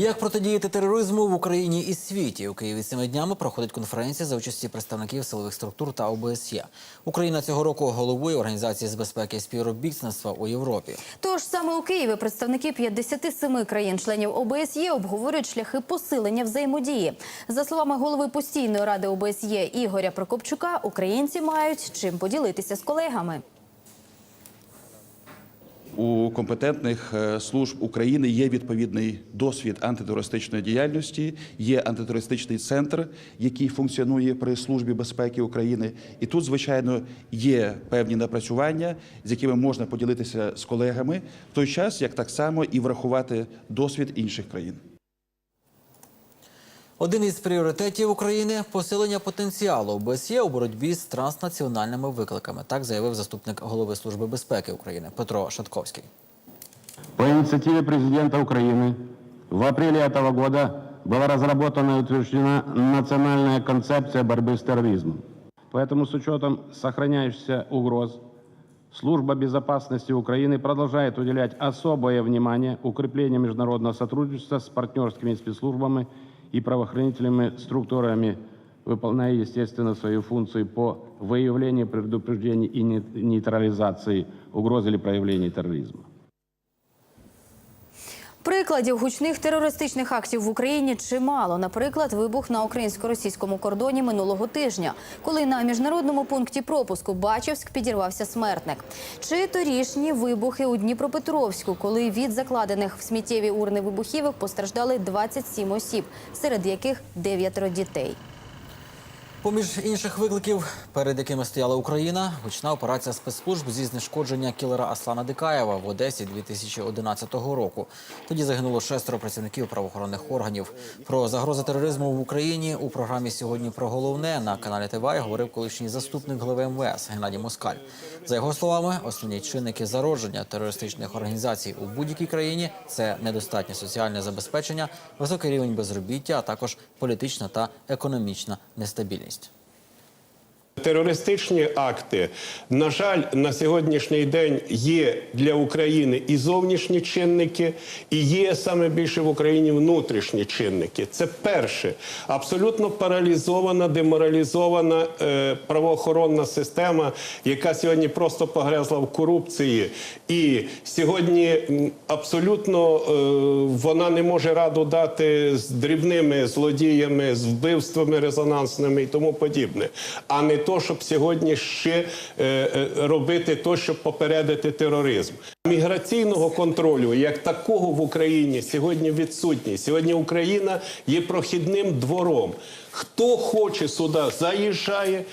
Як протидіяти тероризму в Україні і світі? У Києві цими днями проходить конференція за участі представників силових структур та ОБСЄ. Україна цього року головує організації з безпеки і співробітництва у Європі. Тож саме у Києві представники 57 країн-членів ОБСЄ обговорюють шляхи посилення взаємодії. За словами голови постійної ради ОБСЄ Ігоря Прокопчука, українці мають чим поділитися з колегами. У компетентних е, служб України є відповідний досвід антитерористичної діяльності, є антитерористичний центр, який функціонує при службі безпеки України. І тут, звичайно, є певні напрацювання, з якими можна поділитися з колегами в той час, як так само і врахувати досвід інших країн. Один із пріоритетів України посилення потенціалу ОБСЄ у боротьбі з транснаціональними викликами. Так заявив заступник голови служби безпеки України Петро Шатковський. По инициативе президента Украины в апреле этого года была разработана и утверждена национальная концепция борьбы с терроризмом. Поэтому с учетом сохраняющихся угроз Служба безопасности Украины продолжает уделять особое внимание укреплению международного сотрудничества с партнерскими спецслужбами и правоохранительными структурами, выполняя, естественно, свою функцию по выявлению, предупреждению и не- нейтрализации угроз или проявлений терроризма. Прикладів гучних терористичних актів в Україні чимало. Наприклад, вибух на українсько-російському кордоні минулого тижня, коли на міжнародному пункті пропуску Бачівськ підірвався смертник. Чи торішні вибухи у Дніпропетровську, коли від закладених в сміттєві урни вибухівок постраждали 27 осіб, серед яких дев'ятеро дітей. Поміж інших викликів, перед якими стояла Україна, гучна операція спецслужб зі знешкодження кілера Аслана Дикаєва в Одесі 2011 року. Тоді загинуло шестеро працівників правоохоронних органів. Про загрози тероризму в Україні у програмі сьогодні про головне на каналі ТВА говорив колишній заступник голови МВС Геннадій Москаль. За його словами, основні чинники зародження терористичних організацій у будь-якій країні це недостатнє соціальне забезпечення, високий рівень безробіття, а також політична та економічна нестабільність. nicht. Терористичні акти, на жаль, на сьогоднішній день є для України і зовнішні чинники, і є саме більше в Україні внутрішні чинники. Це перше, абсолютно паралізована, деморалізована е, правоохоронна система, яка сьогодні просто погрязла в корупції. І сьогодні абсолютно е, вона не може раду дати з дрібними злодіями, з вбивствами резонансними і тому подібне, а не то, щоб сьогодні ще е, е, робити то, щоб попередити тероризм. Міграційного контролю як такого в Україні сьогодні відсутній. Сьогодні Україна є прохідним двором. Хто хоче сюди, заїжджає.